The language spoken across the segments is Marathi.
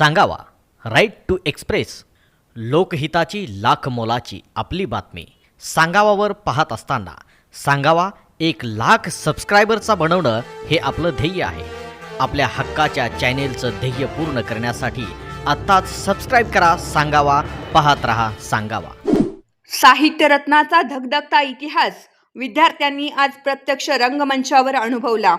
सांगावा. राईट टू एक्सप्रेस लोकहिताची लाख मोलाची आपली बातमी. सांगावावर पाहत असताना सांगावा एक लाख सबस्क्रायबरचा बनवणं हे आपलं ध्येय आहे. आपल्या हक्काच्या चॅनेलचं ध्येय पूर्ण करण्यासाठी आत्ताच सबस्क्राईब करा सांगावा पाहत रहा सांगावा. साहित्यरत्नाचा धगधगता इतिहास विद्यार्थ्यांनी आज प्रत्यक्ष रंगमंचावर अनुभवला.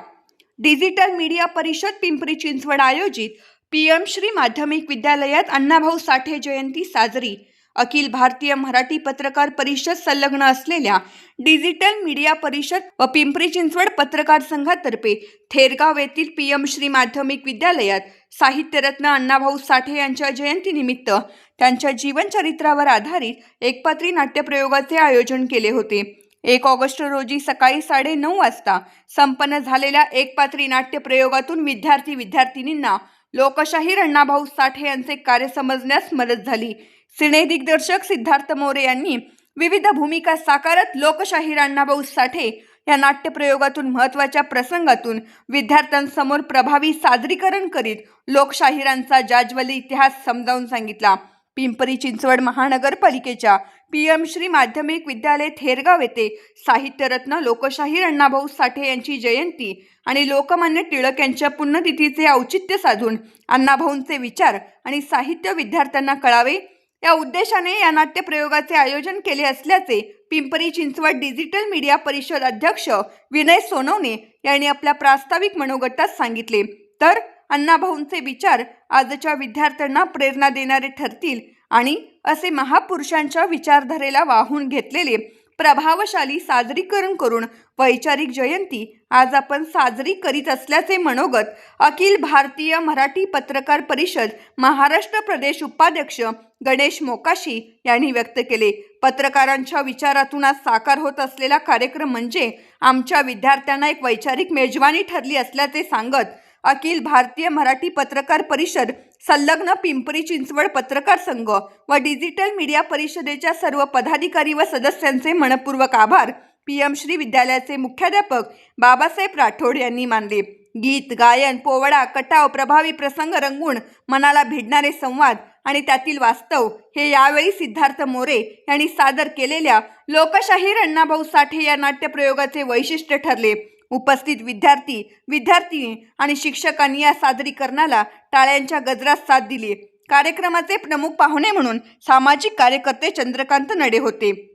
डिजिटल मीडिया परिषद पिंपरी चिंचवड आयोजित पीएम श्री माध्यमिक विद्यालयात अण्णाभाऊ साठे जयंती साजरी. अखिल भारतीय मराठी पत्रकार परिषद संलग्न असलेल्या डिजिटल मीडिया परिषद व पिंपरी चिंचवड पत्रकार संघातर्फे थेरगाव येथील पीएम श्री माध्यमिक विद्यालयात साहित्यरत्न अण्णाभाऊ साठे यांच्या जयंतीनिमित्त त्यांच्या जीवनचरित्रावर आधारित एकपात्री नाट्यप्रयोगाचे आयोजन केले होते. एक ऑगस्ट रोजी सकाळी साडे नऊ वाजता संपन्न झालेल्या एकपात्री नाट्यप्रयोगातून विद्यार्थी विद्यार्थिनींना लोकशाही अण्णाभाऊ साठे यांचे कार्य समजण्यास मदत झाली. सिने दिग्दर्शक सिद्धार्थ मोरे यांनी विविध भूमिका साकारत लोकशाही अण्णाभाऊ साठे या नाट्यप्रयोगातून महत्त्वाच्या प्रसंगातून विद्यार्थ्यांसमोर प्रभावी सादरीकरण करीत लोकशाहिरांचा जाज्वली इतिहास समजावून सांगितला. पिंपरी चिंचवड महानगरपालिकेच्या पी एम श्री माध्यमिक विद्यालय थेरगाव येथे साहित्यरत्न लोकशाहीर अण्णाभाऊ साठे यांची जयंती आणि लोकमान्य टिळक यांच्या पुण्यतिथीचे औचित्य साधून अण्णाभाऊंचे विचार आणि साहित्य विद्यार्थ्यांना कळावे या उद्देशाने या नाट्यप्रयोगाचे आयोजन केले असल्याचे पिंपरी चिंचवड डिजिटल मीडिया परिषद अध्यक्ष विनय सोनवणे यांनी आपल्या प्रास्ताविक मनोगटात सांगितले. तर अण्णाभाऊंचे विचार आजच्या विद्यार्थ्यांना प्रेरणा देणारे ठरतील आणि असे महापुरुषांच्या विचारधारेला वाहून घेतलेले प्रभावशाली सादरीकरण करून वैचारिक जयंती आज आपण साजरी करीत असल्याचे मनोगत अखिल भारतीय मराठी पत्रकार परिषद महाराष्ट्र प्रदेश उपाध्यक्ष गणेश मोकाशी यांनी व्यक्त केले. पत्रकारांच्या विचारातून आज साकार होत असलेला कार्यक्रम म्हणजे आमच्या विद्यार्थ्यांना एक वैचारिक मेजवानी ठरली असल्याचे सांगत अखिल भारतीय मराठी पत्रकार परिषद संलग्न पिंपरी चिंचवड पत्रकार संघ व डिजिटल मीडिया परिषदेच्या सर्व पदाधिकारी व सदस्यांचे मनपूर्वक आभार. पी एम श्री विद्यालयाचे मुख्याध्यापक बाबासाहेब राठोड यांनी मानले. गीत गायन पोवडा कटाव प्रभावी प्रसंग रंगून मनाला भिडणारे संवाद आणि त्यातील वास्तव हे यावेळी सिद्धार्थ मोरे यांनी सादर केलेल्या लोकशाहीर अण्णाभाऊ साठे या नाट्यप्रयोगाचे वैशिष्ट्य ठरले. उपस्थित विद्यार्थी विद्यार्थिनी आणि शिक्षकांनी या सादरीकरणाला टाळ्यांच्या गजरात साथ दिली. कार्यक्रमाचे प्रमुख पाहुणे म्हणून सामाजिक कार्यकर्ते चंद्रकांत नडे होते.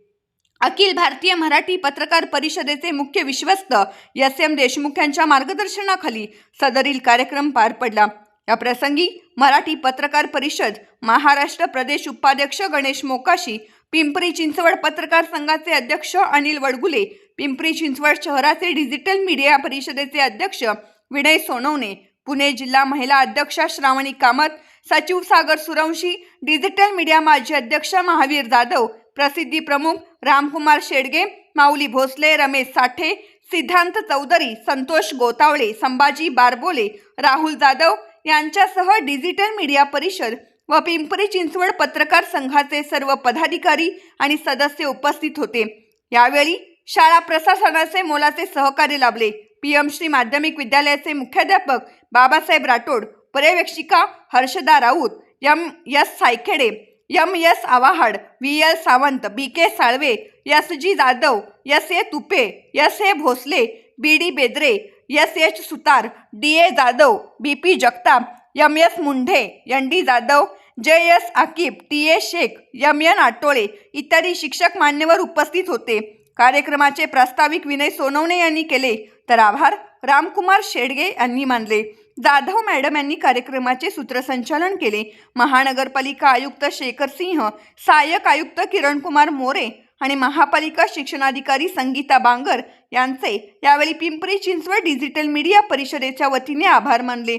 अखिल भारतीय मराठी पत्रकार परिषदेचे मुख्य विश्वस्त एस. एम. देशमुख यांच्या मार्गदर्शनाखाली सदरील कार्यक्रम पार पडला. या प्रसंगी मराठी पत्रकार परिषद महाराष्ट्र प्रदेश उपाध्यक्ष गणेश मोकाशी पिंपरी चिंचवड पत्रकार संघाचे अध्यक्ष अनिल वडगुले पिंपरी चिंचवड शहराचे डिजिटल मीडिया परिषदेचे अध्यक्ष विनय सोनवणे पुणे जिल्हा महिला अध्यक्षा श्रावणी कामत सचिव सागर सुरवंशी डिजिटल मीडिया माजी अध्यक्ष महावीर जाधव प्रसिद्धी प्रमुख रामकुमार शेडगे माऊली भोसले रमेश साठे सिद्धांत चौधरी संतोष गोतावळे संभाजी बारबोले राहुल जाधव यांच्यासह डिजिटल मीडिया परिषद व पिंपरी चिंचवड पत्रकार संघाचे सर्व पदाधिकारी आणि सदस्य उपस्थित होते. यावेळी शाळा प्रशासनाचे मोलाचे सहकार्य लाभले. पीएम श्री माध्यमिक विद्यालयाचे मुख्याध्यापक Babasaheb Rathod पर्यवेक्षिका Harshada Raut M. S. Saykhede M. S. Awhad V. L. Sawant B. K. Salve S. G. Jadhav S. A. Tupe S. A. Bhosale B. D. Bedre S. H. Sutar D. A. Jadhav B. P. Jagtap M S Mundhe N D Jadhav J S Akib T A Shaikh M N Atole इत्यादी शिक्षक मान्यवर उपस्थित होते. कार्यक्रमाचे प्रास्ताविक विनय सोनवणे यांनी केले. तर आभार रामकुमार शेडगे यांनी मानले. जाधव मॅडम यांनी कार्यक्रमाचे सूत्रसंचालन केले. महानगरपालिका आयुक्त शेखर सिंह सहाय्यक आयुक्त किरणकुमार मोरे आणि महापालिका शिक्षणाधिकारी संगीता बांगर यांचे यावेळी पिंपरी चिंचवड डिजिटल मीडिया परिषदेच्या वतीने आभार मानले.